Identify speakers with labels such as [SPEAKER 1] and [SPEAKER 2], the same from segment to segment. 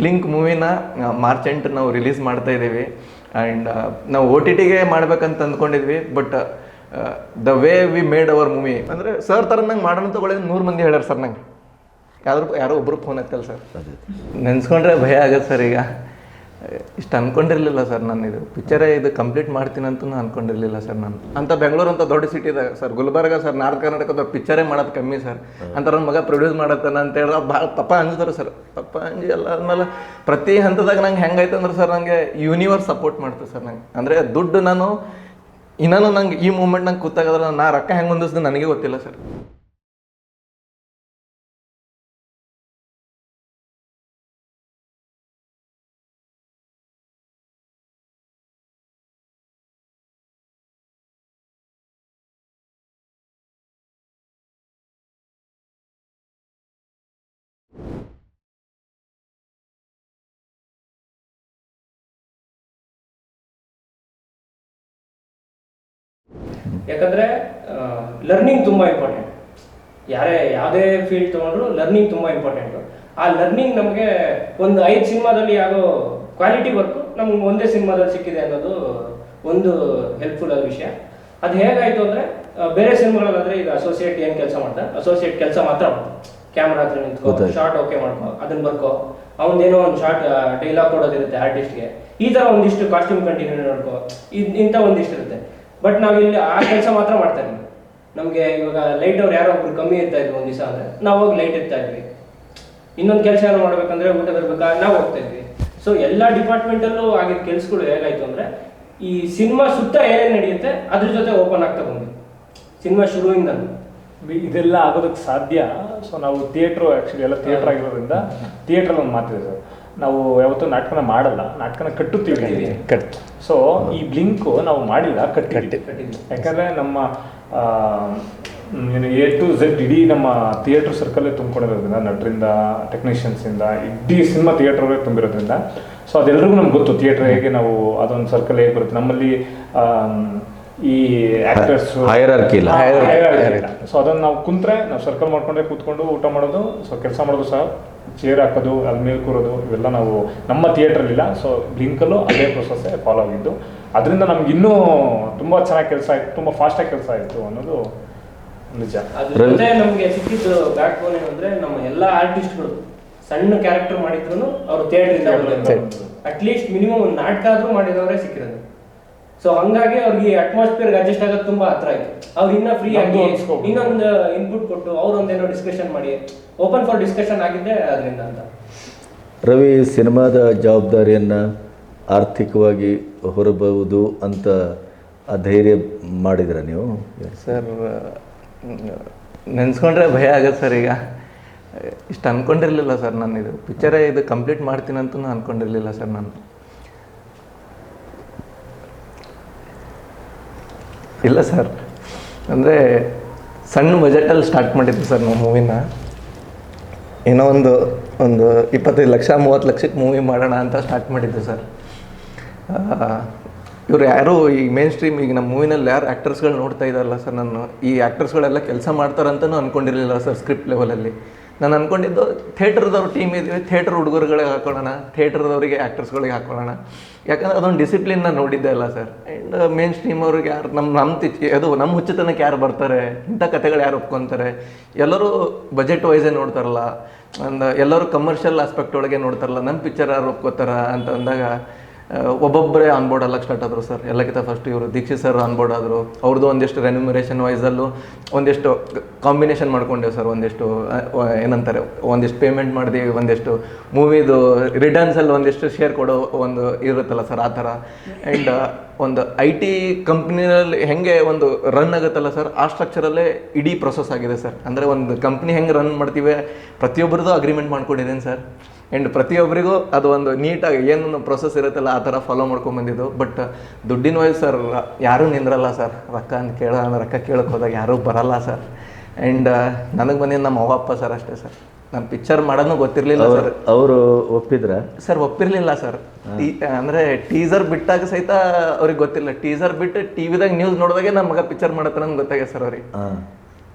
[SPEAKER 1] Blink ಮೂವಿನ March ಎಂಟು ನಾವು ರಿಲೀಸ್ ಮಾಡ್ತಾ ಇದ್ದೀವಿ. ಆ್ಯಂಡ್ ನಾವು ಓ ಟಿ ಟಿಗೆ ಮಾಡ್ಬೇಕಂತ ಅಂದ್ಕೊಂಡಿದ್ವಿ but the way we made our movie ಅಂದರೆ ಸರ್ ಥರ ನಂಗೆ ಮಾಡೋಣ ತಗೊಳ್ಳೋದು ನೂರು ಮಂದಿ ಹೇಳ್ಯಾರ ಸರ್ ನಂಗೆ. ಯಾರು ಯಾರೋ ಒಬ್ರು ಫೋನ್ ಹಾಕ್ತಲ್ಲ ಸರ್ ನೆನ್ಸ್ಕೊಂಡ್ರೆ ಭಯ ಆಗುತ್ತೆ ಸರ್ ಈಗ. ಇಷ್ಟು ಅನ್ಕೊಂಡಿರ್ಲಿಲ್ಲ ಸರ್ ನಾನು ಇದು. ಪಿಕ್ಚರೇ ಇದು ಕಂಪ್ಲೀಟ್ ಮಾಡ್ತೀನಿ ಅಂತ ಅನ್ಕೊಂಡಿರ್ಲಿಲ್ಲ ಸರ್ ನಾನು. ಅಂತ ಬೆಂಗಳೂರು ಅಂತ ದೊಡ್ಡ ಸಿಟಿ ಇದೆ ಸರ್. ಗುಲ್ಬರ್ಗ ಸರ್ ನಾರ್ತ್ ಕರ್ನಾಟಕದ ಪಿಕ್ಚರೇ ಮಾಡೋದು ಕಮ್ಮಿ ಸರ್. ಅಂತ ನನ್ನ ಮಗ ಪ್ರೊಡ್ಯೂಸ್ ಮಾಡತ್ತಾನ ಅಂತ ಹೇಳಿದ್ರೆ ಭಾಳ ಪಪ್ಪ ಅಂಜಿದ್ರು ಸರ್. ಪಪ್ಪ ಅಂಜಿ ಎಲ್ಲ ಆದ್ಮೇಲೆ ಪ್ರತಿ ಹಂತದಾಗ ನಂಗೆ ಹೆಂಗಾಯ್ತು ಅಂದ್ರೆ ಸರ್ ನನಗೆ ಯೂನಿವರ್ಸ್ ಸಪೋರ್ಟ್ ಮಾಡ್ತು ಸರ್ ನಂಗೆ. ಅಂದರೆ ದುಡ್ಡು ನಾನು ಇನ್ನೂ ನಂಗೆ ಈ ಮೂಮೆಂಟ್ ನಂಗೆ ಕೂತಾಗದ್ರೆ ನಾ ರೊಕ್ಕ ಹೆಂಗೆ ಹೊಂದಿಸ್ದು ನನಗೆ ಗೊತ್ತಿಲ್ಲ ಸರ್.
[SPEAKER 2] ಯಾಕಂದ್ರೆ ಲರ್ನಿಂಗ್ ತುಂಬಾ ಇಂಪಾರ್ಟೆಂಟ್ ಯಾರೇ ಯಾವುದೇ ಫೀಲ್ಡ್ ತಗೊಂಡ್ರು ಲರ್ನಿಂಗ್ ತುಂಬಾ ಇಂಪಾರ್ಟೆಂಟ್ ಆ ಲರ್ನಿಂಗ್ ನಮಗೆ ಒಂದು ಐದು ಸಿನಿಮಾದಲ್ಲಿ ಆಗೋ ಕ್ವಾಲಿಟಿ ವರ್ಕ್ ನಮ್ಗೆ ಒಂದೇ ಸಿನಿಮಾದಲ್ಲಿ ಸಿಕ್ಕಿದೆ ಅನ್ನೋದು ಒಂದು ಹೆಲ್ಪ್ಫುಲ್ ಆದ ವಿಷಯ. ಅದು ಹೇಗಾಯಿತು ಅಂದ್ರೆ ಬೇರೆ ಸಿನಿಮಾಗಳಾದರೆ ಈಗ ಅಸೋಸಿಯೇಟ್ ಏನು ಕೆಲಸ ಮಾಡ್ತಾರೆ ಅಸೋಸಿಯೇಟ್ ಕೆಲಸ ಮಾತ್ರ ಮಾಡ್ತಾರೆ ಕ್ಯಾಮ್ರಾ ಹತ್ರ ನಿಂತ್ಕೋ. ಶಾರ್ಟ್ ಓಕೆ ಮಾಡ್ಕೋ ಅದನ್ನ ಬರ್ಕೋ. ಅವನೇನೋ ಒಂದು ಶಾರ್ಟ್ ಡೈಲಾಗ್ ಕೊಡೋದಿರುತ್ತೆ ಆರ್ಟಿಸ್ಟ್ಗೆ ಈ ತರ ಒಂದಿಷ್ಟು ಕಾಸ್ಟ್ಯೂಮ್ ಕಂಟಿನ್ಯೂ ನೋಡ್ಕೋ ಇದು ಇಂಥ ಒಂದಿಷ್ಟು ಇರುತ್ತೆ ಬಟ್ ನಾವು ಇಲ್ಲಿ ಆ ಕೆಲಸ ಮಾತ್ರ ಮಾಡ್ತಾ ಇದ್ವಿ. ನಮಗೆ ಇವಾಗ ಲೈಟ್ ಅವ್ರು ಯಾರೋ ಒಬ್ರು ಕಮ್ಮಿ ಇರ್ತಾ ಇದ್ರು ಒಂದು ದಿವಸ ಅಂದ್ರೆ, ನಾವು ಹೋಗಿ ಲೈಟ್ ಇರ್ತಾ ಇದ್ವಿ. ಇನ್ನೊಂದು ಕೆಲಸ ಏನೋ ಮಾಡ್ಬೇಕಂದ್ರೆ ಊಟ ಬರ್ಬೇಕಾ ನಾವು ಹೋಗ್ತಾ ಇದ್ವಿ. ಸೊ ಎಲ್ಲ ಡಿಪಾರ್ಟ್ಮೆಂಟಲ್ಲೂ ಆಗಿದ್ದ ಕೆಲಸಗಳು ಹೇಗಾಯ್ತು ಅಂದ್ರೆ, ಈ ಸಿನಿಮಾ ಸುತ್ತ ಏನೇನು ನಡೆಯುತ್ತೆ, ಅದ್ರ ಜೊತೆ ಓಪನ್ ಆಗ್ತಾ ಬಂದ್ವಿ. ಸಿನಿಮಾ ಶುರುವಿಂದ
[SPEAKER 3] ಇದೆಲ್ಲ ಆಗೋದಕ್ಕೆ ಸಾಧ್ಯ? ಸೊ ನಾವು ಥಿಯೇಟ್ರು ಆ್ಯಕ್ಚುಲಿ ಎಲ್ಲ ಥಿಯೇಟ್ರ್ ಆಗಿರೋದ್ರಿಂದ ಥಿಯೇಟ್ರಲ್ಲಿ ಒಂದು ಮಾತಿದೆ ಸರ್. ನಾವು ಯಾವತ್ತೂ ನಾಟಕನ ಮಾಡಲ್ಲ ನಾಟಕನ ಕಟ್ಟುತ್ತೀವಿ.
[SPEAKER 1] ಕಟ್
[SPEAKER 3] ಸೊ ಈ ಬ್ಲಿಂಕು ನಾವು ಮಾಡಿಲ್ಲ ಕಟ್ಟಿ
[SPEAKER 2] ಕಟ್ಟಿದ್ವಿ.
[SPEAKER 3] ಯಾಕಂದ್ರೆ ನಮ್ಮ ಎ ಟು ಝೆಡ್ ಇಡೀ ನಮ್ಮ ಥಿಯೇಟ್ರ್ ಸರ್ಕಲ್ಲೇ ತುಂಬಿಕೊಂಡಿರೋದ್ರಿಂದ ನಟರಿಂದ ಟೆಕ್ನಿಷಿಯನ್ಸಿಂದ ಇಡೀ ಸಿನಿಮಾ ಥಿಯೇಟ್ರೇ ತುಂಬಿರೋದ್ರಿಂದ ಸೊ ಅದೆಲ್ಲರಿಗೂ ನಮ್ಗೆ ಗೊತ್ತು ಥಿಯೇಟ್ರ್ ಹೇಗೆ ನಾವು ಅದೊಂದು ಸರ್ಕಲ್ ಹೇಗೆ ಬರುತ್ತೆ. ನಮ್ಮಲ್ಲಿ ಈ ಆಕ್ಟರ್ಸ್
[SPEAKER 4] ಹೈರಾರ್ಕಿ ಇಲ್ಲ.
[SPEAKER 3] ಸೊ ಅದನ್ನ ನಾವು ಕುಂತ್ರೆ ನಾವು ಸರ್ಕಲ್ ಮಾಡ್ಕೊಂಡ್ರೆ ಕೂತ್ಕೊಂಡು ಊಟ ಮಾಡೋದು ಸೊ ಕೆಲಸ ಮಾಡೋದು ಸಹ ಚೇರ್ ಹಾಕೋದು ಅಲ್ಲಿ ಮೇಲೆ ಕೂರೋದು ಇವೆಲ್ಲ ನಾವು ನಮ್ಮ ಥಿಯೇಟರ್ ಇಲ್ಲ ಸೊ ಬ್ಲಿಂಕಲ್ಲೂ ಅದೇ ಪ್ರೊಸೆಸ್ಸೇ ಫಾಲೋ ಆಗಿದ್ದು. ಅದರಿಂದ ನಮ್ಗೆ ಇನ್ನೂ ತುಂಬ ಚೆನ್ನಾಗಿ ಕೆಲಸ ಆಯಿತು ತುಂಬ ಫಾಸ್ಟಾಗಿ ಕೆಲಸ ಆಯಿತು ಅನ್ನೋದು ನಿಜ.
[SPEAKER 2] ಅದ್ರಿಂದ ನಮಗೆ ಸಿಕ್ಕಿದ್ದು ಬ್ಯಾಕ್ ಬೋನ್ ಏನಂದ್ರೆ ನಮ್ಮ ಎಲ್ಲ ಆರ್ಟಿಸ್ಟ್ಗಳು ಸಣ್ಣ ಕ್ಯಾರೆಕ್ಟರ್ ಮಾಡಿದ್ರು ಅವರು ಥಿಯೇಟರ್ ಇಂದ ಅಟ್ಲೀಸ್ಟ್ ಮಿನಿಮಮ್ ಒಂದು ನಾಟಕ ಆದ್ರೂ ಮಾಡಿದವರೇ ಸಿಕ್ಕಿರೋದು. ಸೊ ಹಂಗಾಗಿ ಅವ್ರಿಗೆ ಅಟ್ಮಾಸ್ಫಿಯರ್ ಅಡ್ಜಸ್ಟ್ ಆಗೋದು ತುಂಬಾ ಹತ್ರ ಆಯ್ತು. ಅವ್ರು ಇನ್ನ ಫ್ರೀ ಆಗಿ ಇನ್ನೊಂದು ಇನ್ಪುಟ್ ಕೊಟ್ಟು ಅವ್ರೊಂದೇನೋ ಡಿಸ್ಕಷನ್ ಮಾಡಿ ಓಪನ್ ಫಾರ್ ಡಿಸ್ಕಷನ್ ಆಗಿದ್ದೆ ಅದರಿಂದ ಅಂತ.
[SPEAKER 4] ರವಿ ಸಿನಿಮಾದ ಜವಾಬ್ದಾರಿಯನ್ನು ಆರ್ಥಿಕವಾಗಿ ಹೊರಬಹುದು ಅಂತ ಆ ಧೈರ್ಯ ಮಾಡಿದ್ರ ನೀವು?
[SPEAKER 1] ಸರ್ ನೆನ್ಸ್ಕೊಂಡ್ರೆ ಭಯ ಆಗತ್ತೆ ಸರ್ ಈಗ. ಇಷ್ಟು ಅನ್ಕೊಂಡಿರ್ಲಿಲ್ಲ ಸರ್ ನಾನು ಇದು. ಪಿಕ್ಚರೇ ಇದು ಕಂಪ್ಲೀಟ್ ಮಾಡ್ತೀನಿ ಅಂತ ಅನ್ಕೊಂಡಿರ್ಲಿಲ್ಲ ಸರ್ ನಾನು. ಇಲ್ಲ ಸರ್. ಅಂದರೆ ಸಣ್ಣ ಬಜೆಟಲ್ಲಿ ಸ್ಟಾರ್ಟ್ ಮಾಡಿದ್ದು ಸರ್ ನಮ್ಮ ಮೂವಿನ ಏನೋ ಒಂದು ಒಂದು ಇಪ್ಪತ್ತೈದು ಲಕ್ಷ, ಮೂವತ್ತು ಲಕ್ಷಕ್ಕೆ ಮೂವಿ ಮಾಡೋಣ ಅಂತ ಸ್ಟಾರ್ಟ್ ಮಾಡಿದ್ದು ಸರ್. ಇವ್ರು ಯಾರು ಈ ಮೇನ್ ಸ್ಟ್ರೀಮ್ ಈಗ ನಮ್ಮ ಮೂವಿನಲ್ಲಿ ಯಾರು ಆ್ಯಕ್ಟರ್ಸ್ಗಳು ನೋಡ್ತಾ ಇದ್ದಾರಲ್ಲ ಸರ್, ನಾನು ಈ ಆ್ಯಕ್ಟರ್ಸ್ಗಳೆಲ್ಲ ಕೆಲಸ ಮಾಡ್ತಾರಂತನೂ ಅಂದ್ಕೊಂಡಿರಲಿಲ್ಲ ಸರ್ ಸ್ಕ್ರಿಪ್ಟ್ ಲೆವೆಲಲ್ಲಿ ನಾನು ಅಂದ್ಕೊಂಡಿದ್ದು ಥೇಟ್ರದವ್ರ ಟೀಮ್ ಇದ್ದೀವಿ ಥೇಟ್ರ್ ಹುಡುಗರುಗಳಿಗೆ ಹಾಕೊಳ್ಳೋಣ, ಥಿಯೇಟ್ರದವರಿಗೆ ಆ್ಯಕ್ಟರ್ಸ್ಗಳಿಗೆ ಹಾಕೊಳ್ಳೋಣ. ಯಾಕಂದ್ರೆ ಅದೊಂದು ಡಿಸಿಪ್ಲಿನ್ ನಾನು ನೋಡಿದ್ದೆ ಅಲ್ಲ ಸರ್ ಆ್ಯಂಡ್ ಮೇನ್ ಸ್ಟ್ರೀಮ್ ಅವ್ರಿಗೆ ಯಾರು ನಮ್ಮ ನಮ್ಮ ತಿಚ್ಚಿ ಅದು ನಮ್ಮ ಹುಚ್ಚತನಕ್ಕೆ ಯಾರು ಬರ್ತಾರೆ, ಇಂಥ ಕಥೆಗಳು ಯಾರು ಒಪ್ಕೊತಾರೆ? ಎಲ್ಲರೂ ಬಜೆಟ್ ವೈಸೇ ನೋಡ್ತಾರಲ್ಲ, ಅಂದ ಎಲ್ಲರೂ ಕಮರ್ಷಿಯಲ್ ಆಸ್ಪೆಕ್ಟ್ ಒಳಗೆ ನೋಡ್ತಾರಲ್ಲ ನಮ್ಮ ಪಿಕ್ಚರ್ ಯಾರು ಒಪ್ಕೋತಾರ ಅಂತ ಅಂದಾಗ ಒಬ್ಬೊಬ್ಬರೇ ಆನ್ಬೋರ್ಡ್ ಅಲ್ಲಕ್ಕೆ ಸ್ಟಾರ್ಟ್ ಆದರು ಸರ್ ಎಲ್ಲಕ್ಕಿಂತ ಫಸ್ಟ್ ಇವರು ದೀಕ್ಷಿ ಸರ್ ಆನ್ಬೋರ್ಡ್ ಆದರು. ಅವ್ರದ್ದು ಒಂದಿಷ್ಟು ರೆನ್ಯುಮರೇಷನ್ ವೈಸಲ್ಲೂ ಒಂದಿಷ್ಟು ಕಾಂಬಿನೇಷನ್ ಮಾಡ್ಕೊಂಡೆವು ಸರ್ ಒಂದಿಷ್ಟು ಏನಂತಾರೆ, ಒಂದಿಷ್ಟು ಪೇಮೆಂಟ್ ಮಾಡಿದೆ ಒಂದಿಷ್ಟು ಮೂವಿದು ರಿಟರ್ನ್ಸಲ್ಲಿ ಒಂದಿಷ್ಟು ಶೇರ್ ಕೊಡೋ ಒಂದು ಇರುತ್ತಲ್ಲ ಸರ್ ಆ ಥರ. ಆ್ಯಂಡ್ ಒಂದು ಐ ಟಿ ಕಂಪ್ನಿನಲ್ಲಿ ಹೆಂಗೆ ಒಂದು ರನ್ ಆಗುತ್ತಲ್ಲ ಸರ್ ಆ ಸ್ಟ್ರಕ್ಚರಲ್ಲೇ ಇಡೀ ಪ್ರೊಸೆಸ್ ಆಗಿದೆ ಸರ್ ಅಂದರೆ ಒಂದು ಕಂಪ್ನಿ ಹೆಂಗೆ ರನ್ ಮಾಡ್ತೀವಿ, ಪ್ರತಿಯೊಬ್ಬರದ್ದು ಅಗ್ರಿಮೆಂಟ್ ಮಾಡ್ಕೊಂಡಿದ್ದೀನಿ ಸರ್ ಆ್ಯಂಡ್ ಪ್ರತಿಯೊಬ್ಬರಿಗೂ ಅದು ಒಂದು ನೀಟಾಗಿ ಏನು ಪ್ರೊಸೆಸ್ ಇರುತ್ತಲ್ಲ ಆ ಥರ ಫಾಲೋ ಮಾಡ್ಕೊಂಬಂದಿದ್ದು ಬಟ್ ದುಡ್ಡಿನ ವಯಸ್ಸು ಸರ್ ಯಾರೂ ನಿಂದ್ರಲ್ಲ ಸರ್ ರೊಕ್ಕ ಅಂತ ಕೇಳ ರೊಕ್ಕ ಕೇಳಕ್ಕೆ ಹೋದಾಗ ಯಾರೂ ಬರಲ್ಲ ಸರ್ ಆ್ಯಂಡ್ ನನಗೆ ಬಂದಿದ್ದು ನಮ್ಮ ಅವ್ವ ಅಪ್ಪ ಸರ್ ಅಷ್ಟೇ ಸರ್ ನಾನು ಪಿಕ್ಚರ್ ಮಾಡೋದು ಗೊತ್ತಿರಲಿಲ್ಲ ಸರ್
[SPEAKER 4] ಅವರು ಒಪ್ಪಿದ್ರ?
[SPEAKER 1] ಸರ್ ಒಪ್ಪಿರಲಿಲ್ಲ ಸರ್ ಅಂದರೆ ಟೀಸರ್ ಬಿಟ್ಟಾಗ ಸಹಿತ ಅವ್ರಿಗೆ ಗೊತ್ತಿಲ್ಲ ಟೀಸರ್ ಬಿಟ್ಟು ಟಿ ವಿದಾಗ ನ್ಯೂಸ್ ನೋಡಿದಾಗೆ ನಮ್ಮ ಮಗ ಪಿಕ್ಚರ್ ಮಾಡತ್ತಾನ ಅಂತ ಗೊತ್ತಾಗ್ಯದ ಸರ್ ಅವ್ರಿಗೆ.
[SPEAKER 4] ಹಾಂ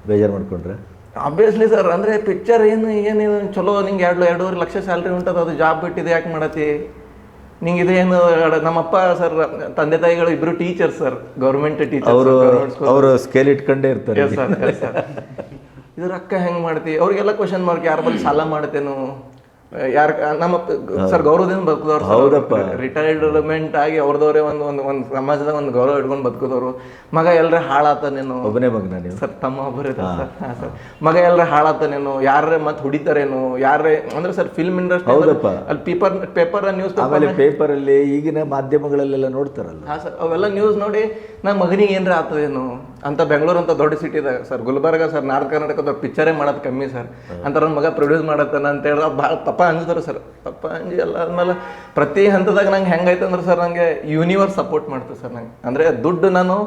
[SPEAKER 4] ಬೇಜಾರು ಮಾಡ್ಕೊಂಡ್ರೆ?
[SPEAKER 1] ಆಬ್ವಿಯಸ್ಲಿ ಸರ್ ಅಂದರೆ ಪಿಕ್ಚರ್ ಏನು ಏನು ಚಲೋ ನಿಂಗೆ ಎರಡು ಎರಡೂವರೆ ಲಕ್ಷ ಸ್ಯಾಲ್ರಿ ಉಂಟದ ಅದು ಜಾಬ್ ಬಿಟ್ಟಿದೆ ಯಾಕೆ ಮಾಡತ್ತಿ? ನಿಂಗೆ ಇದೇನು ನಮ್ಮಪ್ಪ ಸರ್ ತಂದೆ ತಾಯಿಗಳು ಇಬ್ರು ಟೀಚರ್ ಸರ್ ಗೌರ್ಮೆಂಟ್ ಟೀಚರ್
[SPEAKER 4] ಅವರು ಅವರು ಸ್ಕೇಲ್ ಇಟ್ಕೊಂಡೇ ಇರ್ತಾರೆ
[SPEAKER 1] ಇದು ರೊಕ್ಕ ಹೆಂಗೆ ಮಾಡ್ತಿ? ಅವ್ರಿಗೆಲ್ಲ ಕ್ವಶನ್ ಮಾರ್ಕ್ ಯಾರ ಬಳಿ ಸಾಲ ಮಾಡ್ತೇನು? ಯಾರ ನಮ್ಮ ಸರ್ ಗೌರವದಿಂದ ಬದುಕಿದವ್ರು
[SPEAKER 4] ಹೌದಪ್ಪ.
[SPEAKER 1] ರಿಟೈರ್ಮೆಂಟ್ ಆಗಿ ಅವ್ರದವ್ರೆ ಒಂದು ಒಂದು ಒಂದು ಸಮಾಜದಾಗ ಒಂದು ಗೌರವ ಇಟ್ಕೊಂಡು ಬದುಕಿದವರು. ಮಗ ಎಲ್ಲರೇ ಹಾಳಾತನೇನು
[SPEAKER 4] ಒಬ್ಬನೇ ಮಗನ ನೀವು?
[SPEAKER 1] ಸರ್ ತಮ್ಮ ಒಬ್ಬರು ಸರ್. ಮಗ ಎಲ್ಲರ ಹಾಳಾತನೇನು ಯಾರೇ ಮತ್ತೆ ಹುಡಿತಾರೇನು? ಯಾರೇ ಅಂದ್ರೆ ಸರ್ ಫಿಲ್ಮ್ ಇಂಡಸ್ಟ್ರಿ
[SPEAKER 4] ಹೌದಪ್ಪ.
[SPEAKER 1] ಅಲ್ಲಿ ಪೇಪರ್ ಪೇಪರ್ ನ್ಯೂಸ್
[SPEAKER 4] ಆಮೇಲೆ ಪೇಪರಲ್ಲಿ ಈಗಿನ ಮಾಧ್ಯಮಗಳಲ್ಲೆಲ್ಲ ನೋಡ್ತಾರಲ್ಲ.
[SPEAKER 1] ಹಾಂ ಸರ್. ಅವೆಲ್ಲ ನ್ಯೂಸ್ ನೋಡಿ ನಮ್ಮ ಮಗನಿಗೆ ಏನ್ರ ಆತದೇನು? ಅಂತ ಬೆಂಗಳೂರು ಅಂತ ದೊಡ್ಡ ಸಿಟಿ ಇದೆ. ಸರ್ ಗುಲ್ಬರ್ಗ ಸರ್ ನಾರ್ತ್ ಕರ್ನಾಟಕದ ಪಿಕ್ಚರೇ ಮಾಡೋದು ಕಮ್ಮಿ ಸರ್. ಅಂತ ನನ್ನ ಮಗ ಪ್ರೊಡ್ಯೂಸ್ ಮಾಡತ್ತಾನ ಅಂತ ಹೇಳಿದ್ರೆ ಭಾಳ ತಪ್ಪ ಅಂಜಿದ್ರು ಸರ್. ಪಪ್ಪ ಅಂಜಿ ಎಲ್ಲ ಆದ್ಮೇಲೆ ಪ್ರತಿ ಹಂತದಾಗ ನಂಗೆ ಹೆಂಗೈತೆ ಅಂದ್ರೆ ಸರ್ ನನಗೆ ಯೂನಿವರ್ಸ್ ಸಪೋರ್ಟ್ ಮಾಡ್ತದೆ ಸರ್ ನಂಗೆ. ಅಂದರೆ ದುಡ್ಡು ನಾನು,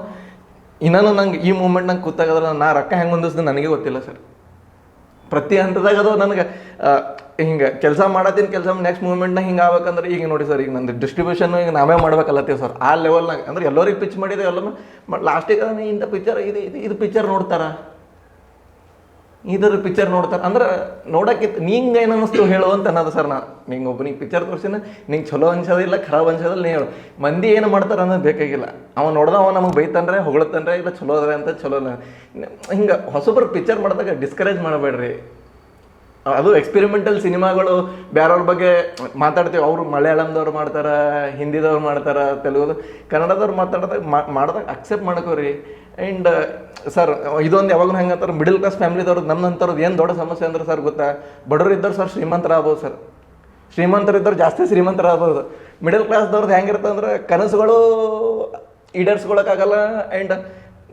[SPEAKER 1] ಇನ್ನೂ ನಂಗೆ ಈ ಮೂಮೆಂಟ್ ನಂಗೆ ಕೂತಾಗದ್ರೆ ನಾ ರೊಕ್ಕ ಹೆಂಗೆ ಹೊಂದಿಸ್ದು ನನಗೆ ಗೊತ್ತಿಲ್ಲ ಸರ್. ಪ್ರತಿ ಹಂತದಾಗ ಅದು ನನಗೆ ಹಿಂಗೆ ಕೆಲಸ ಮಾಡತ್ತೀನಿ ಕೆಲಸ ನೆಕ್ಸ್ಟ್ ಮೂಮೆಂಟ್ನ ಹಿಂಗೆ ಆಗ್ಬೇಕಂದ್ರೆ ಈಗ ನೋಡಿ ಸರ್, ಈಗ ನಂದು ಡಿಸ್ಟ್ರಿಬ್ಯೂಷನ್ ಈಗ ನಾವೇ ಮಾಡ್ಬೇಕಲ್ಲತ್ತೀವಿ ಸರ್. ಆ ಲೆವೆಲ್ನಾಗ ಅಂದ್ರೆ ಎಲ್ಲರಿಗೆ ಪಿಚ್ ಮಾಡಿದೆ ಎಲ್ಲ ಲಾಸ್ಟಿಗೆ ಇಂಥ ಪಿಕ್ಚರ್ ಇದು ಇದು ಇದು ಪಿಕ್ಚರ್ ನೋಡ್ತಾರ? ಇದ್ರ ಪಿಕ್ಚರ್ ನೋಡ್ತಾರೆ. ಅಂದ್ರೆ ನೋಡಕ್ಕೆ ನಿಂಗೆ ಏನು ಅನ್ನಿಸ್ತು ಹೇಳು ಅಂತ ಅನ್ನೋದು ಸರ್ ನಾನು. ನಿಂಗೆ ಒಬ್ಬನಿಗೆ ಪಿಕ್ಚರ್ ತೋರಿಸಿನ, ನಿಂಗೆ ಚಲೋ ಅನ್ಸೋದಿಲ್ಲ, ಖರಾಬ್ ಅನ್ಸೋದಿಲ್ಲ, ನೀ ಹೇಳು. ಮಂದಿ ಏನು ಮಾಡ್ತಾರೆ ಅನ್ನೋದು ಬೇಕಾಗಿಲ್ಲ. ಅವ್ನು ನೋಡ್ದ ಅವ ನಮಗೆ ಬೈತಂದ್ರೆ ಹೊಗಳತ್ತಂದ್ರೆ ಇಲ್ಲ ಚಲೋ ಅದ ಅಂತ ಚಲೋ ಇಲ್ಲ ಹಿಂಗೆ ಹೊಸಬ್ರು ಪಿಕ್ಚರ್ ಮಾಡಿದಾಗ ಡಿಸ್ಕರೇಜ್ ಮಾಡಬೇಡ್ರಿ. ಅದು ಎಕ್ಸ್ಪೆರಿಮೆಂಟಲ್ ಸಿನಿಮಾಗಳು ಬೇರೆಯವ್ರ ಬಗ್ಗೆ ಮಾತಾಡ್ತೀವಿ. ಅವರು ಮಲಯಾಳಂದವ್ರು ಮಾಡ್ತಾರೆ, ಹಿಂದಿದವ್ರು ಮಾಡ್ತಾರೆ, ತೆಲುಗು ಕನ್ನಡದವ್ರು ಮಾತಾಡಿದಾಗ ಮಾಡ್ದಾಗ ಅಕ್ಸೆಪ್ಟ್ ಮಾಡ್ಕೋರಿ. ಆ್ಯಂಡ್ ಸರ್ ಇದೊಂದು ಯಾವಾಗಲೂ ಹೆಂಗೆ ಅಂತಾರೆ ಮಿಡಲ್ ಕ್ಲಾಸ್ ಫ್ಯಾಮಿಲಿದವ್ರು ನಮ್ಮಂಥವ್ರದ್ದು ಏನು ದೊಡ್ಡ ಸಮಸ್ಯೆ ಅಂದ್ರೆ ಸರ್ ಗೊತ್ತಾ ಬಡವರು ಇದ್ದವ್ರು ಸರ್ ಶ್ರೀಮಂತರಾಗ್ಬೋದು ಸರ್ ಶ್ರೀಮಂತರಿದ್ದವ್ರು ಜಾಸ್ತಿ ಶ್ರೀಮಂತರಾಗ್ಬೋದು. ಮಿಡಲ್ ಕ್ಲಾಸ್ದವ್ರದ್ದು ಹೆಂಗಿರುತ್ತೆ ಅಂದ್ರೆ ಕನಸುಗಳು ಈಡೇರಿಸ್ಕೊಳಕ್ಕಾಗಲ್ಲ ಆ್ಯಂಡ್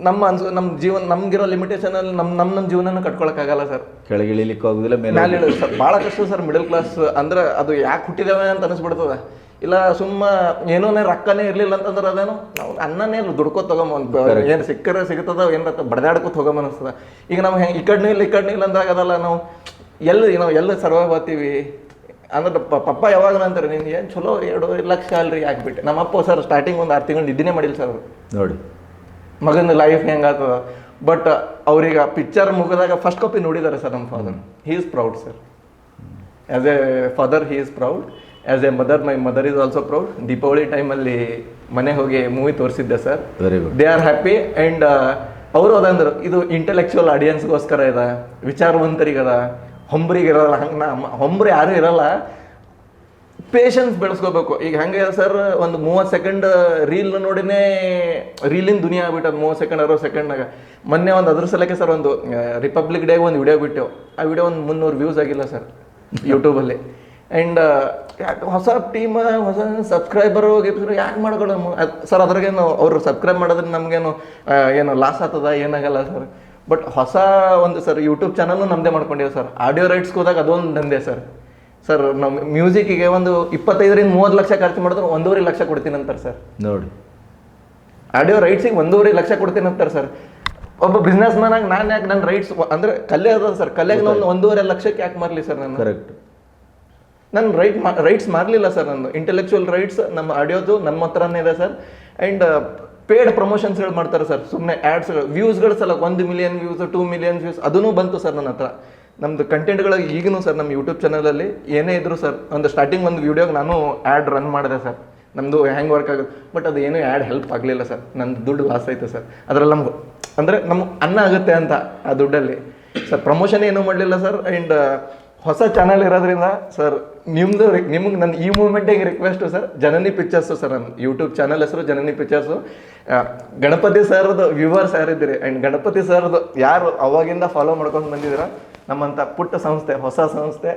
[SPEAKER 1] ನಮ್ಮ ಅನ್ಸು ನಮ್ಮ ಜೀವನ ನಮ್ಗಿರೋ ಲಿಮಿಟೇಷನಲ್ಲಿ ನಮ್ಮ ನಮ್ಮ ನಮ್ಮ ಜೀವನನ ಕಟ್ಕೊಳಕ್ಕಾಗಲ್ಲ ಸರ್
[SPEAKER 4] ಕೆಳಗಿಳಿಲಿಕ್ಕೆ ಆಗುದಿಲ್ಲ ಮೇಲೆ
[SPEAKER 1] ಸರ್ ಭಾಳ ಕಷ್ಟ ಸರ್ ಮಿಡಲ್ ಕ್ಲಾಸ್ ಅಂದ್ರೆ ಅದು ಯಾಕೆ ಹುಟ್ಟಿದಾವೆ ಅಂತ ಅನಿಸ್ಬಿಡ್ತದೆ. ಇಲ್ಲ ಸುಮ್ಮ ಏನೋ ರೊಕ್ಕನೇ ಇರಲಿಲ್ಲ ಅಂತಂದ್ರೆ ಅದೇನು? ನಾವು ಅನ್ನನೇ ಇಲ್ಲ ದುಡ್ಕೋತ ತಗೊಂಬ ಏನು ಸಿಕ್ಕರೆ ಸಿಗ್ತದ ಏನಾರ ಬಡ್ದಾಡ್ಕೋತ ಹೋಗಮ ಅನಿಸ್ತದ. ಈಗ ನಾವು ಹೆಂಗೆ ಈ ಕಡೆ ಇಲ್ಲ ಈ ಕಡೆ ಇಲ್ಲ ಅಂದಾಗ ಅದಲ್ಲ ನಾವು ಎಲ್ಲಿ ನಾವು ಎಲ್ಲ ಸರ್ವೈವ್ ಬರ್ತೀವಿ ಅಂದ್ರೆ ಪಪ್ಪ ಯಾವಾಗ ಅಂತಾರೆ ನೀನು ಏನು ಚಲೋ ಎರಡು ಲಕ್ಷ ಅಲ್ರಿ ನಮ್ಮ ಅಪ್ಪ ಸರ್ ಸ್ಟಾರ್ಟಿಂಗ್ ಒಂದು ಆರು ತಿಂಗಳು ನಿದ್ದಿನೇ ಮಾಡಿಲ್ಲ ಸರ್
[SPEAKER 4] ನೋಡಿ.
[SPEAKER 1] ಮಗನ ಲೈಫ್ ಹೆಂಗಾಗ್ತದ ಬಟ್ ಅವ್ರಿಗೆ ಪಿಕ್ಚರ್ ಮುಗಿದಾಗ ಫಸ್ಟ್ ಕಾಪಿ ನೋಡಿದ್ದಾರೆ ಸರ್ ನಮ್ಮ father he is proud sir as a father he is proud as a mother my mother is also proud Deepavali ಟೈಮಲ್ಲಿ ಮನೆ ಹೋಗಿ movie ತೋರಿಸಿದ್ದೆ sir
[SPEAKER 4] very good
[SPEAKER 1] they are happy and ಅವರು ಅದಂದ್ರು ಇದು intellectual ಆಡಿಯನ್ಸ್ಗೋಸ್ಕರ ಇದೆ ವಿಚಾರವಂತರಿಗದ ಹೊಂಬರಿಗೆ ಇರಲ್ಲ ಹಂಗೆ ನಾ ಹೊಂಬ್ರಿ ಯಾರೂ ಇರಲ್ಲ. ಪೇಷನ್ಸ್ ಬೆಳೆಸ್ಕೋಬೇಕು. ಈಗ ಹೆಂಗೆ ಸರ್ ಒಂದು ಮೂವತ್ತು ಸೆಕೆಂಡ್ ರೀಲ್ ನೋಡಿನೇ ರೀಲಿನ ದುನಿಯಾ ಆಗ್ಬಿಟ್ಟದ ಮೂವತ್ತು ಸೆಕೆಂಡ್ ಅರವತ್ತು ಸೆಕೆಂಡ್ನಾಗ ಮೊನ್ನೆ ಒಂದು ಅದ್ರ ಸಲಕ್ಕೆ ಸರ್ ಒಂದು ರಿಪಬ್ಲಿಕ್ ಡೇಗೆ ಒಂದು ವಿಡಿಯೋ ಬಿಟ್ಟೆವು ಆ ವಿಡಿಯೋ ಒಂದು ಮುನ್ನೂರು ವ್ಯೂಸ್ ಆಗಿಲ್ಲ ಸರ್ ಯೂಟ್ಯೂಬಲ್ಲಿ ಆ್ಯಂಡ್ ಹೊಸ ಟೀಮ್ ಹೊಸ ಸಬ್ಸ್ಕ್ರೈಬರು ಗಿಬ್ಸರು ಯಾಕೆ ಮಾಡ್ಕೊಳ್ಳೋ ಸರ್ ಅದ್ರಾಗೇನು ಅವರು ಸಬ್ಸ್ಕ್ರೈಬ್ ಮಾಡಿದ್ರೆ ನಮಗೇನು ಏನು ಲಾಸ್ ಆಗ್ತದ ಏನಾಗಲ್ಲ ಸರ್ ಬಟ್ ಹೊಸ ಒಂದು ಸರ್ ಯೂಟ್ಯೂಬ್ ಚಾನಲ್ನು ನಮ್ಮದೇ ಮಾಡ್ಕೊಂಡಿವಿ ಸರ್ ಆಡಿಯೋ ರೈಟ್ಸ್ಗೆ ಹೋದಾಗ ಅದೊಂದು ನಂದೆ ಸರ್ ಸರ್ ನಮ್ಮ ಮ್ಯೂಸಿಕ್ಕಿಗೆ ಒಂದು ಇಪ್ಪತ್ತೈದರಿಂದ ಮೂವತ್ತು ಲಕ್ಷ ಖರ್ಚು ಮಾಡಿದ್ರೆ ಒಂದೂವರೆ ಲಕ್ಷ ಕೊಡ್ತೀನಿ ಅಂತಾರೆ ಸರ್
[SPEAKER 4] ನೋಡಿ.
[SPEAKER 1] ಆಡಿಯೋ ರೈಟ್ಸಿಗೆ ಒಂದೂವರೆ ಲಕ್ಷ ಕೊಡ್ತೀನಿ ಅಂತಾರೆ ಸರ್ ಒಬ್ಬ ಬಿಸ್ನೆಸ್ ಮ್ಯಾನ್ ಆಗಿ ನಾನು ಯಾಕೆ ನನ್ನ ರೈಟ್ಸ್ ಅಂದ್ರೆ ಕಲೆ ಅದ ಸರ್ ಕಲ್ಯಾಗ ನಾನು ಒಂದೂವರೆ ಲಕ್ಷಕ್ಕೆ ಯಾಕೆ ಮಾರಲಿ ಸರ್ ನಾನು?
[SPEAKER 4] ಕರೆಕ್ಟ್
[SPEAKER 1] ನಾನು ರೈಟ್ ರೈಟ್ಸ್ ಮಾರಲಿಲ್ಲ ಸರ್ ನಾನು ಇಂಟೆಲೆಕ್ಚುವಲ್ ರೈಟ್ಸ್ ನಮ್ಮ ಆಡಿಯೋದು ನಮ್ಮ ಹತ್ರನೇ ಇದೆ ಸರ್ ಆ್ಯಂಡ್ ಪೇಡ್ ಪ್ರಮೋಷನ್ಸ್ಗಳು ಮಾಡ್ತಾರೆ ಸರ್ ಸುಮ್ಮನೆ ಆ್ಯಡ್ಸ್ಗಳು ವ್ಯೂಸ್ಗಳು ಸಲ ಒಂದು million views two million views ಅದೂ ಬಂತು ಸರ್ ನನ್ನ ಹತ್ರ. ನಮ್ಮದು ಕಂಟೆಂಟ್ಗಳು ಈಗಲೂ ಸರ್ ನಮ್ಮ ಯೂಟ್ಯೂಬ್ ಚಾನಲಲ್ಲಿ ಏನೇ ಇದ್ರು ಸರ್ ಒಂದು ಸ್ಟಾರ್ಟಿಂಗ್ ಒಂದು ವೀಡಿಯೋಗೆ ನಾನು ಆ್ಯಡ್ ರನ್ ಮಾಡಿದೆ ಸರ್ ನಮ್ಮದು ಹ್ಯಾಂಗ್ ವರ್ಕ್ ಆಗುತ್ತೆ ಬಟ್ ಅದು ಏನೂ ಆ್ಯಡ್ ಹೆಲ್ಪ್ ಆಗಲಿಲ್ಲ ಸರ್ ನಂದು ದುಡ್ಡು ಲಾಸ್ ಆಯಿತು ಸರ್ ಅದರಲ್ಲಿ ನಮ್ಗೆ, ಅಂದರೆ ನಮ್ಗೆ ಅನ್ನ ಆಗುತ್ತೆ ಅಂತ ಆ ದುಡ್ಡಲ್ಲಿ. ಸರ್ ಪ್ರಮೋಷನ್ ಏನೂ ಮಾಡಲಿಲ್ಲ ಸರ್ ಆ್ಯಂಡ್ ಹೊಸ ಚಾನಲ್ ಇರೋದ್ರಿಂದ ಸರ್ ನಿಮ್ಮದು ನಿಮ್ಗೆ ನನ್ನ ಈ ಮೂಮೆಂಟಿಗೆ request sir Janani pictures sir ನನ್ನ ಯೂಟ್ಯೂಬ್ ಚಾನಲ್ ಹೆಸರು ಜನನಿ ಪಿಕ್ಚರ್ಸು ಗಣಪತಿ ಸರ್ದು ವ್ಯೂವರ್ಸ್ ಯಾರಿದ್ದೀರಿ? ಆ್ಯಂಡ್ ಗಣಪತಿ ಸರ್ದು ಯಾರು ಅವಾಗಿಂದ ಫಾಲೋ ಮಾಡ್ಕೊಂಡು ಬಂದಿದ್ದೀರ? ನಮ್ಮಂಥ ಪುಟ್ಟ ಸಂಸ್ಥೆ, ಹೊಸ ಸಂಸ್ಥೆ.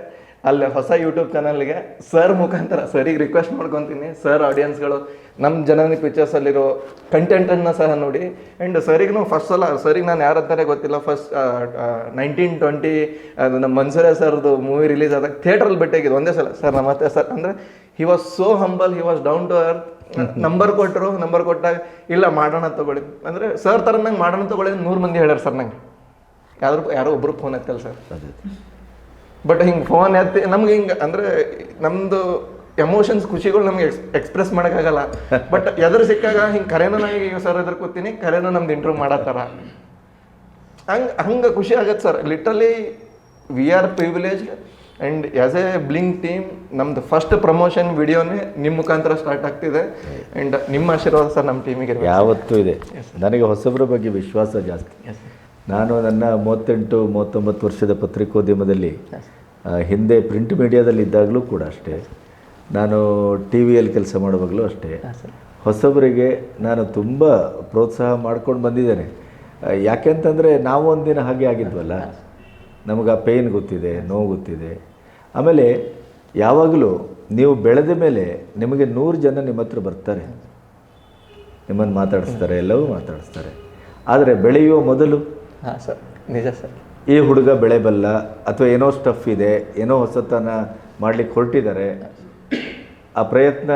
[SPEAKER 1] ಅಲ್ಲಿ ಹೊಸ ಯೂಟ್ಯೂಬ್ ಚಾನಲ್ಗೆ ಸರ್ ಮುಖಾಂತರ ಸರಿಗೆ ರಿಕ್ವೆಸ್ಟ್ ಮಾಡ್ಕೊತೀನಿ. ಸರ್ ಆಡಿಯನ್ಸ್ಗಳು ನಮ್ಮ ಜನನಿ ಪಿಕ್ಚರ್ಸಲ್ಲಿರೋ ಕಂಟೆಂಟನ್ನು ಸಹ ನೋಡಿ. ಆ್ಯಂಡ್ ಸರಿಗೂ ಫಸ್ಟ್ ಸಲ ಸರಿಗೆ ನಾನು ಯಾರಂತಾನೆ ಗೊತ್ತಿಲ್ಲ. ಫಸ್ಟ್ ನೈನ್ಟೀನ್ ಟ್ವೆಂಟಿ ಅದು ನಮ್ಮ ಮನ್ಸೂರೆ ಸರ್ದು ಮೂವಿ ರಿಲೀಸ್ ಆದಾಗ ಥಿಯೇಟ್ರಲ್ಲಿ ಭೇಟಿಯಾಗಿದ್ದು ಒಂದೇ ಸಲ. ಸರ್ ನಮ್ಮ ಮತ್ತೆ ಸರ್ ಅಂದರೆ he was so humble he was down to earth number ಕೊಟ್ಟರು ನಂಬರ್ ಕೊಟ್ಟಾಗ ಇಲ್ಲ ಮಾಡೋಣ ತಗೊಳ್ಳಿ. ಅಂದರೆ ಸರ್ ಥರ ನಂಗೆ ಮಾಡೋಣ ತಗೊಳ್ಳಿ ನೂರು ಮಂದಿ ಹೇಳ್ಯಾರ ಸರ್ ನಂಗೆ. ಯಾರು ಯಾರೋ ಒಬ್ರು ಫೋನ್ ಹಾಕ್ತಲ್ಲ ಸರ್ ಬಟ್ ಹಿಂಗೆ ಫೋನ್ ಎತ್ತಿ ನಮ್ಗೆ ಹಿಂಗೆ ಅಂದರೆ ನಮ್ಮದು ಎಮೋಷನ್ಸ್ ಖುಷಿಗಳು ನಮ್ಗೆ ಎಕ್ಸ್ ಎಕ್ಸ್ಪ್ರೆಸ್ ಮಾಡೋಕ್ಕಾಗಲ್ಲ. ಬಟ್ ಎದುರು ಸಿಕ್ಕಾಗ ಹಿಂಗೆ ಕರೆನೂ ನನಗೆ ಈಗ ಸರ್ ಎದುರು ಕೂತೀನಿ ಕರೆನೂ ನಮ್ದು ಇಂಟ್ರೂವ್ ಮಾಡತ್ತಾರ ಹಂಗೆ ಹಂಗೆ ಖುಷಿ ಆಗತ್ತೆ sir literally we are privilege and as a Blink team ನಮ್ದು ಫಸ್ಟ್ ಪ್ರಮೋಷನ್ ವಿಡಿಯೋನೇ ನಿಮ್ಮ ಮುಖಾಂತರ ಸ್ಟಾರ್ಟ್ ಆಗ್ತಿದೆ. ಆ್ಯಂಡ್ ನಿಮ್ಮ ಆಶೀರ್ವಾದ ಸರ್ ನಮ್ಮ ಟೀಮಿಗೆ
[SPEAKER 4] ಯಾವತ್ತೂ ಇದೆ. ನನಗೆ ಹೊಸಬ್ರ ಬಗ್ಗೆ ವಿಶ್ವಾಸ ಜಾಸ್ತಿ. ನಾನು ನನ್ನ ಮೂವತ್ತೆಂಟು, ಮೂವತ್ತೊಂಬತ್ತು ವರ್ಷದ ಪತ್ರಿಕೋದ್ಯಮದಲ್ಲಿ ಹಿಂದೆ ಪ್ರಿಂಟ್ ಮೀಡಿಯಾದಲ್ಲಿ ಇದ್ದಾಗಲೂ ಕೂಡ ಅಷ್ಟೇ. ನಾನು ಟಿ ವಿಯಲ್ಲಿ ಕೆಲಸ ಮಾಡುವಾಗಲೂ ಅಷ್ಟೇ. ಹೊಸಬರಿಗೆ ನಾನು ತುಂಬ ಪ್ರೋತ್ಸಾಹ ಮಾಡ್ಕೊಂಡು ಬಂದಿದ್ದೇನೆ. ಯಾಕೆಂತಂದರೆ ನಾವು ಒಂದಿನ ಹಾಗೆ ಆಗಿದ್ವಲ್ಲ. ನಮಗೆ ಆ ಪೇಯ್ನ್ ಗೊತ್ತಿದೆ, ನೋವು ಗೊತ್ತಿದೆ. ಆಮೇಲೆ ಯಾವಾಗಲೂ ನೀವು ಬೆಳೆದ ಮೇಲೆ ನಿಮಗೆ ನೂರು ಜನ ನಿಮ್ಮ ಹತ್ರ ಬರ್ತಾರೆ. ನಿಮ್ಮನ್ನು ಮಾತಾಡಿಸ್ತಾರೆ, ಎಲ್ಲವೂ ಮಾತಾಡಿಸ್ತಾರೆ. ಆದರೆ ಬೆಳೆಯುವ ಮೊದಲು
[SPEAKER 1] ಹಾಂ ಸರ್. ನಿಜ ಸರ್.
[SPEAKER 4] ಈ ಹುಡುಗ ಬೆಳೆಬಲ್ಲ ಅಥವಾ ಏನೋ ಸ್ಟಫ್ ಇದೆ ಏನೋ ಹೊಸತನ ಮಾಡ್ಲಿಕ್ಕೆ ಹೊರಟಿದ್ದಾರೆ ಆ ಪ್ರಯತ್ನ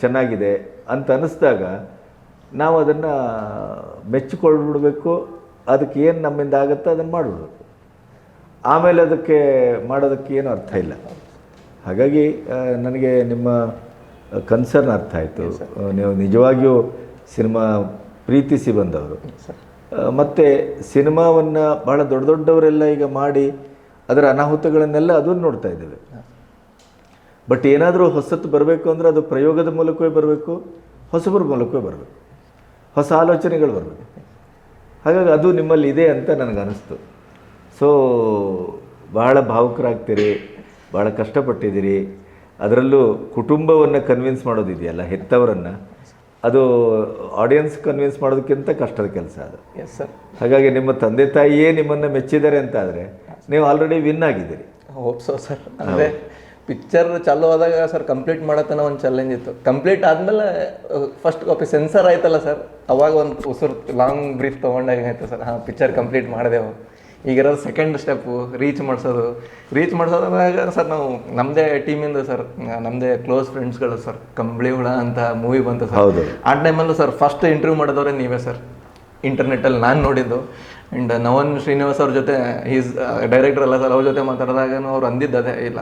[SPEAKER 4] ಚೆನ್ನಾಗಿದೆ ಅಂತ ಅನ್ನಿಸ್ದಾಗ ನಾವು ಅದನ್ನು ಮೆಚ್ಚಿಕೊಳ್ಬಿಡ್ಬೇಕು ಅದಕ್ಕೆ ಏನು ನಮ್ಮಿಂದ ಆಗುತ್ತೋ ಅದನ್ನು ಮಾಡಿಬಿಡ್ಬೇಕು. ಆಮೇಲೆ ಅದಕ್ಕೆ ಮಾಡೋದಕ್ಕೆ ಏನು ಅರ್ಥ ಇಲ್ಲ. ಹಾಗಾಗಿ ನನಗೆ ನಿಮ್ಮ ಕನ್ಸರ್ನ್ ಅರ್ಥ ಆಯಿತು. ನೀವು ನಿಜವಾಗಿಯೂ ಸಿನಿಮಾ ಪ್ರೀತಿಸಿ ಬಂದವರು. ಆ, ಮತ್ತೆ ಸಿನಿಮಾವನ್ನು ಭಾಳ ದೊಡ್ಡ ದೊಡ್ಡವರೆಲ್ಲ ಈಗ ಮಾಡಿ ಅದರ ಅನಾಹುತಗಳನ್ನೆಲ್ಲ ಅದನ್ನು ನೋಡ್ತಾ ಇದ್ದೇವೆ. ಬಟ್ ಏನಾದರೂ ಹೊಸತ್ತು ಬರಬೇಕು ಅಂದರೆ ಅದು ಪ್ರಯೋಗದ ಮೂಲಕವೇ ಬರಬೇಕು, ಹೊಸಬರ ಮೂಲಕವೇ ಬರಬೇಕು. ಹೊಸ ಆಲೋಚನೆಗಳು ಬರಬೇಕು. ಹಾಗಾಗಿ ಅದು ನಿಮ್ಮಲ್ಲಿ ಇದೆ ಅಂತ ನನಗನ್ನಿಸ್ತು ಸೊ ಭಾಳ ಭಾವುಕರಾಗ್ತೀರಿ ಭಾಳ ಕಷ್ಟಪಟ್ಟಿದ್ದೀರಿ. ಅದರಲ್ಲೂ ಕುಟುಂಬವನ್ನು ಕನ್ವಿನ್ಸ್ ಮಾಡೋದಿದೆಯಲ್ಲ, ಹೆತ್ತವರನ್ನು. ಅದು ಆಡಿಯನ್ಸ್ ಕನ್ವಿನ್ಸ್ ಮಾಡೋದಕ್ಕಿಂತ ಕಷ್ಟದ ಕೆಲಸ ಅದು.
[SPEAKER 1] ಎಸ್ ಸರ್
[SPEAKER 4] ಹಾಗಾಗಿ ನಿಮ್ಮ ತಂದೆ ತಾಯಿಯೇ ನಿಮ್ಮನ್ನು ಮೆಚ್ಚಿದ್ದಾರೆ ಅಂತ ಆದರೆ ನೀವು ಆಲ್ರೆಡಿ ವಿನ್ ಆಗಿದ್ದೀರಿ.
[SPEAKER 1] ಹೋಪ್ ಸೊ ಸರ್ ಅಂದರೆ ಪಿಕ್ಚರ್ ಚಾಲು ಆದಾಗ ಸರ್ ಕಂಪ್ಲೀಟ್ ಮಾಡತನ ಒಂದು ಚಾಲೆಂಜ್ ಇತ್ತು. ಕಂಪ್ಲೀಟ್ ಆದಮೇಲೆ ಫಸ್ಟ್ ಕಾಪಿ ಸೆನ್ಸರ್ ಆಯ್ತಲ್ಲ ಸರ್ ಅವಾಗ ಒಂದು ಉಸಿರು ಲಾಂಗ್ ಬ್ರೀಫ್ ತೊಗೊಂಡಾಗ ಆಯಿತು ಸರ್ ಹಾಂ ಪಿಕ್ಚರ್ ಕಂಪ್ಲೀಟ್ ಮಾಡಿದೆವು ಈಗಿರೋದು ಸೆಕೆಂಡ್ ಸ್ಟೆಪ್ಪು ರೀಚ್ ಮಾಡಿಸೋದು. ರೀಚ್ ಮಾಡಿಸೋದಾಗ ಸರ್ ನಾವು ನಮ್ಮದೇ ಟೀಮಿಂದ ಸರ್ ನಮ್ಮದೇ ಕ್ಲೋಸ್ ಫ್ರೆಂಡ್ಸ್ಗಳು ಸರ್ ಕಂಬಳಿ ಹುಳ ಅಂತ ಮೂವಿ ಬಂತು ಸರ್
[SPEAKER 4] ಹೌದು.
[SPEAKER 1] ಆ ಟೈಮಲ್ಲೂ ಸರ್ ಫಸ್ಟ್ ಇಂಟರ್ವ್ಯೂ ಮಾಡಿದವರೇ ನೀವೇ ಸರ್ ಇಂಟರ್ನೆಟ್ಟಲ್ಲಿ ನಾನು ನೋಡಿದ್ದು. ಆ್ಯಂಡ್ ನವನ್ ಶ್ರೀನಿವಾಸ್ ಅವ್ರ ಜೊತೆ ಈಸ್ ಡೈರೆಕ್ಟರ್ ಅಲ್ಲ ಸರ್ ಅವ್ರ ಜೊತೆ ಮಾತಾಡಿದಾಗನೂ ಅವ್ರು ಅಂದಿದ್ದ ಅದೇ. ಇಲ್ಲ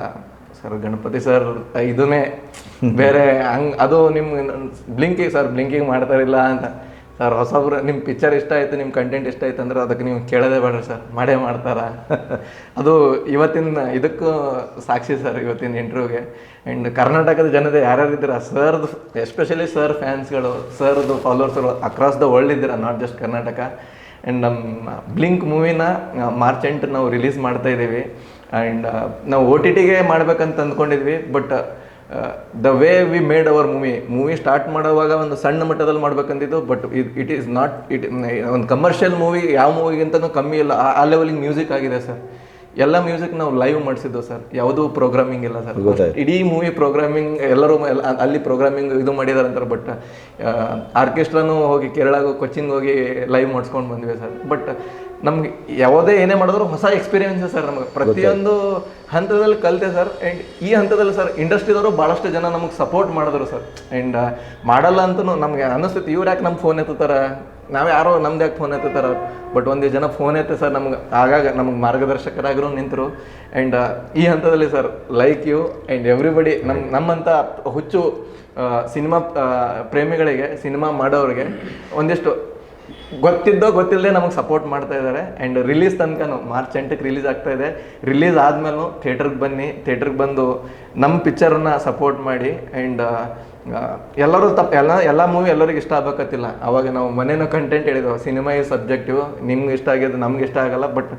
[SPEAKER 1] ಸರ್ ಗಣಪತಿ ಸರ್ ಇದನ್ನೇ. ಬೇರೆ ಹಂಗೆ ಅದು ನಿಮ್ಗೆ ಬ್ಲಿಂಕಿಂಗ್ ಸರ್ ಬ್ಲಿಂಕಿಂಗ್ ಮಾಡ್ತಾರಿಲ್ಲ ಅಂತ. ಸರ್ ಹೊಸಬ್ರು ನಿಮ್ಮ ಪಿಕ್ಚರ್ ಇಷ್ಟ ಆಯಿತು ನಿಮ್ಮ ಕಂಟೆಂಟ್ ಇಷ್ಟ ಆಯ್ತು ಅಂದ್ರೆ ಅದಕ್ಕೆ ನೀವು ಕೇಳೋದೇ ಬೇಡ್ರಿ ಸರ್. ಮಾಡೇ ಮಾಡ್ತಾರ? ಅದು ಇವತ್ತಿನ ಇದಕ್ಕೂ ಸಾಕ್ಷಿ ಸರ್ ಇವತ್ತಿನ ಇಂಟರ್ವ್ಯೂಗೆ ಆ್ಯಂಡ್ ಕರ್ನಾಟಕದ ಜನತೆ ಯಾರ್ಯಾರು ಇದ್ದೀರಾ? ಸರ್ದು ಎಸ್ಪೆಷಲಿ ಸರ್ ಫ್ಯಾನ್ಸ್ಗಳು ಸರ್ದು ಫಾಲೋವರ್ಸ್ಗಳು ಅಕ್ರಾಸ್ ದ ವರ್ಲ್ಡ್ ಇದ್ದೀರಾ? Not just Karnataka. ಆ್ಯಂಡ್ ನಮ್ಮ ಬ್ಲಿಂಕ್ ಮೂವಿನ ಮಾರ್ಚ್ ಎಂಟು ನಾವು ರಿಲೀಸ್ ಮಾಡ್ತಾ ಇದ್ದೀವಿ. ಆ್ಯಂಡ್ ನಾವು ಓ ಟಿ ಟಿಗೆ ಮಾಡ್ಬೇಕಂತ ಅಂದ್ಕೊಂಡಿದ್ವಿ but the way we made our movie movie start ಮಾಡುವಾಗ ಒಂದು ಸಣ್ಣ ಮಟ್ಟದಲ್ಲಿ ಮಾಡ್ಬೇಕಂತಿದ್ದು but it is not it ಒಂದು ಕಮರ್ಷಿಯಲ್ ಮೂವಿ ಯಾವ ಮೂವಿಗಿಂತನೂ ಕಮ್ಮಿ ಇಲ್ಲ. ಆ- ಲೆವೆಲಿಗೆ ಮ್ಯೂಸಿಕ್ ಆಗಿದೆ ಸರ್ ಎಲ್ಲ ಮ್ಯೂಸಿಕ್ ನಾವು ಲೈವ್ ಮಾಡಿಸಿದ್ದು ಸರ್ ಯಾವುದೂ ಪ್ರೋಗ್ರಾಮಿಂಗ್ ಇಲ್ಲ ಸರ್. ಇಡೀ ಮೂವಿ ಪ್ರೋಗ್ರಾಮಿಂಗ್ ಎಲ್ಲರೂ ಎಲ್ಲ- ಅಲ್ಲಿ ಪ್ರೋಗ್ರಾಮಿಂಗ್ ಇದು ಮಾಡಿದಾರೆ ಅಂತಾರೆ ಬಟ್ ಆರ್ಕೆಸ್ಟ್ರಾನು ಹೋಗಿ ಕೇರಳಗೂ ಕೊಚ್ಚಿಂಗ್ ಹೋಗಿ ಲೈವ್ ಮಾಡಿಸ್ಕೊಂಡು ಬಂದ್ವಿ ಸರ್ ಬಟ್ ನಮ್ಗೆ ಯಾವುದೇ ಏನೇ ಮಾಡಿದ್ರು ಹೊಸ ಎಕ್ಸ್ಪೀರಿಯನ್ಸ್ ಸರ್ ನಮಗೆ. ಪ್ರತಿಯೊಂದು ಹಂತದಲ್ಲಿ ಕಲಿತೆ ಸರ್ ಆ್ಯಂಡ್ ಈ ಹಂತದಲ್ಲಿ ಸರ್ ಇಂಡಸ್ಟ್ರಿದವರು ಭಾಳಷ್ಟು ಜನ ನಮಗೆ ಸಪೋರ್ಟ್ ಮಾಡಿದ್ರು ಸರ್ ಆ್ಯಂಡ್ ಮಾಡಲ್ಲ ಅಂತಲೂ ನಮಗೆ ಅನ್ನಿಸ್ತೈತಿ ಇವ್ರು ಯಾಕೆ ನಮ್ಮ ಫೋನ್ ಎತ್ತುತ್ತಾರ? ನಾವು ಯಾರೋ ನಮ್ದು ಯಾಕೆ ಫೋನ್ ಎತ್ತುತ್ತಾರ? ಬಟ್ ಒಂದು ಜನ ಫೋನ್ ಎತ್ತೆ ಸರ್ ನಮ್ಗೆ ಆಗಾಗ ನಮ್ಗೆ ಮಾರ್ಗದರ್ಶಕರಾಗಿರು ನಿಂತರು. ಆ್ಯಂಡ್ ಈ ಹಂತದಲ್ಲಿ sir like you and everybody ನಮ್ಮ ನಮ್ಮಂಥ ಹುಚ್ಚು ಸಿನಿಮಾ ಪ್ರೇಮಿಗಳಿಗೆ ಸಿನಿಮಾ ಮಾಡೋರಿಗೆ ಒಂದಿಷ್ಟು ಗೊತ್ತಿದ್ದೋ ಗೊತ್ತಿಲ್ಲದೆ ನಮಗೆ ಸಪೋರ್ಟ್ ಮಾಡ್ತಾ ಇದ್ದಾರೆ ಆ್ಯಂಡ್ ರಿಲೀಸ್ ತನಕ ಮಾರ್ಚ್ ಎಂಟಕ್ಕೆ ರಿಲೀಸ್ ಆಗ್ತಾ ಇದೆ. ರಿಲೀಸ್ ಆದಮೇಲೂ ಥಿಯೇಟ್ರಿಗೆ ಬನ್ನಿ. ಥಿಯೇಟ್ರಿಗೆ ಬಂದು ನಮ್ಮ ಪಿಕ್ಚರನ್ನ ಸಪೋರ್ಟ್ ಮಾಡಿ. ಆ್ಯಂಡ್ ಎಲ್ಲರೂ ತಪ್ಪು ಎಲ್ಲ ಎಲ್ಲ ಮೂವಿ ಎಲ್ಲರಿಗೂ ಇಷ್ಟ ಆಗಬೇಕತ್ತಿಲ್ಲ. ಅವಾಗ ನಾವು ಮನೇನೋ ಕಂಟೆಂಟ್ ಹೇಳಿದ್ವು. ಸಿನಿಮಾ ಈ ಸಬ್ಜೆಕ್ಟಿವ್ ನಿಮ್ಗೆ ಇಷ್ಟ ಆಗಿದ್ದು ನಮ್ಗೆ ಇಷ್ಟ ಆಗಲ್ಲ. ಬಟ್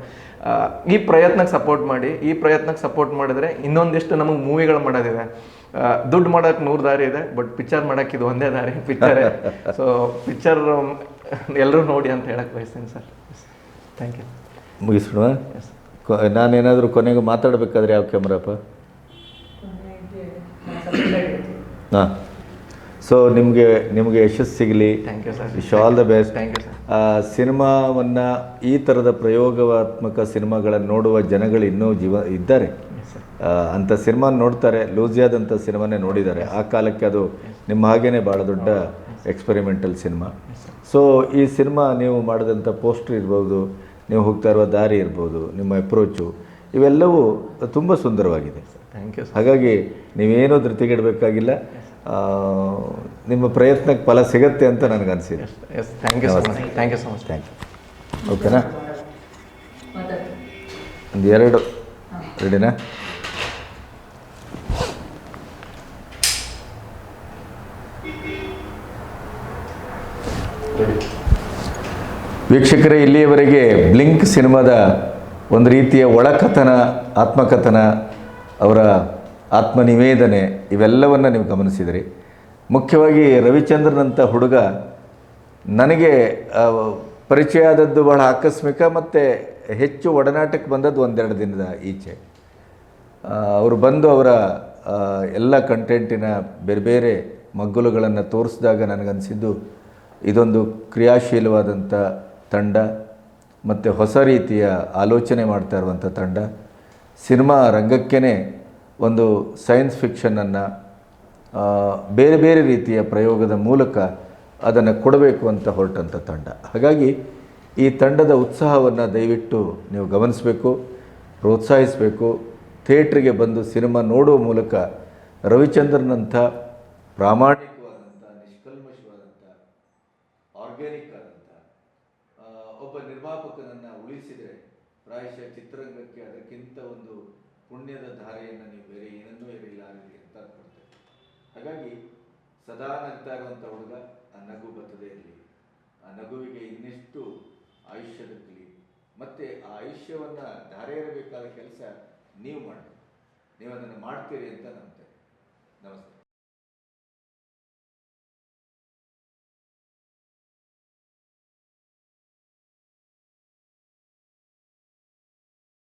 [SPEAKER 1] ಈ ಪ್ರಯತ್ನಕ್ಕೆ ಸಪೋರ್ಟ್ ಮಾಡಿ. ಈ ಪ್ರಯತ್ನಕ್ಕೆ ಸಪೋರ್ಟ್ ಮಾಡಿದ್ರೆ ಇನ್ನೊಂದಿಷ್ಟು ನಮಗೆ ಮೂವಿಗಳು ಮಾಡೋದಿದೆ. ದುಡ್ಡು ಮಾಡೋಕೆ ನೂರು ದಾರಿ ಇದೆ. ಬಟ್ ಪಿಕ್ಚರ್ ಮಾಡೋಕೆ ಇದು ಒಂದೇ ದಾರಿ. ಪಿಕ್ಚರ್ ಸೊ ಪಿಕ್ಚರ್ ಎಲ್ಲರೂ ನೋಡಿ ಅಂತ ಹೇಳಕ್ಕೆ ಬಯಸ್ತೀನಿ ಸರ್. ಥ್ಯಾಂಕ್ ಯು
[SPEAKER 4] ಮುಗಿಸೋಣ ಕೊ ನಾನೇನಾದರೂ ಕೊನೆಗೆ ಮಾತಾಡಬೇಕಾದ್ರೆ ಯಾವ ಕ್ಯಾಮ್ರಪ್ಪ? ಹಾಂ. ಸೊ ನಿಮಗೆ ನಿಮಗೆ ಯಶಸ್ಸು ಸಿಗಲಿ.
[SPEAKER 1] Thank you sir
[SPEAKER 4] wish all the best
[SPEAKER 1] thank you sir
[SPEAKER 4] ಸಿನಿಮಾವನ್ನು ಈ ಥರದ ಪ್ರಯೋಗಾತ್ಮಕ ಸಿನಿಮಾಗಳನ್ನು ನೋಡುವ ಜನಗಳು ಇನ್ನೂ ಜೀವ ಇದ್ದಾರೆ. ಅಂಥ ಸಿನಿಮಾ ನೋಡ್ತಾರೆ ಲೂಸಿಯಾದಂಥ ಸಿನಿಮಾನೇ ನೋಡಿದ್ದಾರೆ. ಆ ಕಾಲಕ್ಕೆ ಅದು ನಿಮ್ಮ ಹಾಗೇ ಭಾಳ ದೊಡ್ಡ ಎಕ್ಸ್ಪೆರಿಮೆಂಟಲ್ ಸಿನಿಮಾ. ಸೊ ಈ ಸಿನಿಮಾ ನೀವು ಮಾಡಿದಂಥ ಪೋಸ್ಟರ್ ಇರ್ಬೋದು ನೀವು ಹೋಗ್ತಾ ಇರುವ ದಾರಿ ಇರ್ಬೋದು ನಿಮ್ಮ ಅಪ್ರೋಚು ಇವೆಲ್ಲವೂ ತುಂಬ ಸುಂದರವಾಗಿದೆ.
[SPEAKER 1] ಥ್ಯಾಂಕ್ ಯು ಸರ್
[SPEAKER 4] ಹಾಗಾಗಿ ನೀವೇನೂ ಧೃತಿಗೆಡಬೇಕಾಗಿಲ್ಲ. ನಿಮ್ಮ ಪ್ರಯತ್ನಕ್ಕೆ ಫಲ ಸಿಗತ್ತೆ ಅಂತ ನನಗನ್ಸಿದೆ.
[SPEAKER 1] Yes thank you so much thank you so much
[SPEAKER 4] thank you ಓಕೆನಾ ಒಂದು ಎರಡು. ರೆಡಿನಾ? ವೀಕ್ಷಕರೇ, ಇಲ್ಲಿಯವರೆಗೆ ಬ್ಲಿಂಕ್ ಸಿನಿಮಾದ ಒಂದು ರೀತಿಯ ಒಳಕಥನ, ಆತ್ಮಕಥನ, ಅವರ ಆತ್ಮನಿವೇದನೆ ಇವೆಲ್ಲವನ್ನು ನೀವು ಗಮನಿಸಿದಿರಿ. ಮುಖ್ಯವಾಗಿ ರವಿಚಂದ್ರನಂಥ ಹುಡುಗ ನನಗೆ ಪರಿಚಯ ಆದದ್ದು ಬಹಳ ಆಕಸ್ಮಿಕ ಮತ್ತು ಹೆಚ್ಚು ಒಡನಾಟಕ್ಕೆ ಬಂದದ್ದು ಒಂದೆರಡು ದಿನದ ಈಚೆ. ಅವರು ಬಂದು ಅವರ ಎಲ್ಲ ಕಂಟೆಂಟಿನ ಬೇರೆ ಬೇರೆ ಮಗ್ಗುಲುಗಳನ್ನು ತೋರಿಸಿದಾಗ ನನಗನ್ಸಿದ್ದು ಇದೊಂದು ಕ್ರಿಯಾಶೀಲವಾದಂಥ ತಂಡ, ಮತ್ತು ಹೊಸ ರೀತಿಯ ಆಲೋಚನೆ ಮಾಡ್ತಾ ಇರುವಂಥ ತಂಡ. ಸಿನಿಮಾ ರಂಗಕ್ಕೇ ಒಂದು ಸೈನ್ಸ್ ಫಿಕ್ಷನನ್ನು ಬೇರೆ ಬೇರೆ ರೀತಿಯ ಪ್ರಯೋಗದ ಮೂಲಕ ಅದನ್ನು ಕೊಡಬೇಕು ಅಂತ ಹೊರಟಂಥ ತಂಡ. ಹಾಗಾಗಿ ಈ ತಂಡದ ಉತ್ಸಾಹವನ್ನು ದಯವಿಟ್ಟು ನೀವು ಗಮನಿಸಬೇಕು, ಪ್ರೋತ್ಸಾಹಿಸಬೇಕು. ಥಿಯೇಟ್ರಿಗೆ ಬಂದು ಸಿನಿಮಾ ನೋಡುವ ಮೂಲಕ ರವಿಚಂದ್ರನಂಥ ಪ್ರಾಮಾಣಿಕವಾದಂಥ ಪ್ರಾಯಶಃ ಚಿತ್ರರಂಗಕ್ಕೆ ಅದಕ್ಕಿಂತ ಒಂದು ಪುಣ್ಯದ ಧಾರೆಯನ್ನು ನೀವು ಬೇರೆ ಏನನ್ನೂ ಇರಲಿಲ್ಲ ಅಂತ ಅನ್ಕೊಡ್ತೇವೆ ಹಾಗಾಗಿ ಸದಾ ನಗ್ತಾ ಇರುವಂಥ ಹುಡುಗ ಆ ನಗು ಬರ್ತದೇ ಇರಲಿ. ಆ ನಗುವಿಗೆ ಇನ್ನೆಷ್ಟು ಆಯುಷ್ಯ ದಕ್ಕಲಿ. ಮತ್ತು ಆ ಆಯುಷ್ಯವನ್ನು ಧಾರೆ ಇರಬೇಕಾದ ಕೆಲಸ ನೀವು ಮಾಡಿ ನೀವು ಅದನ್ನು ಮಾಡ್ತೀರಿ ಅಂತ ನಂಬ್ತೇನೆ.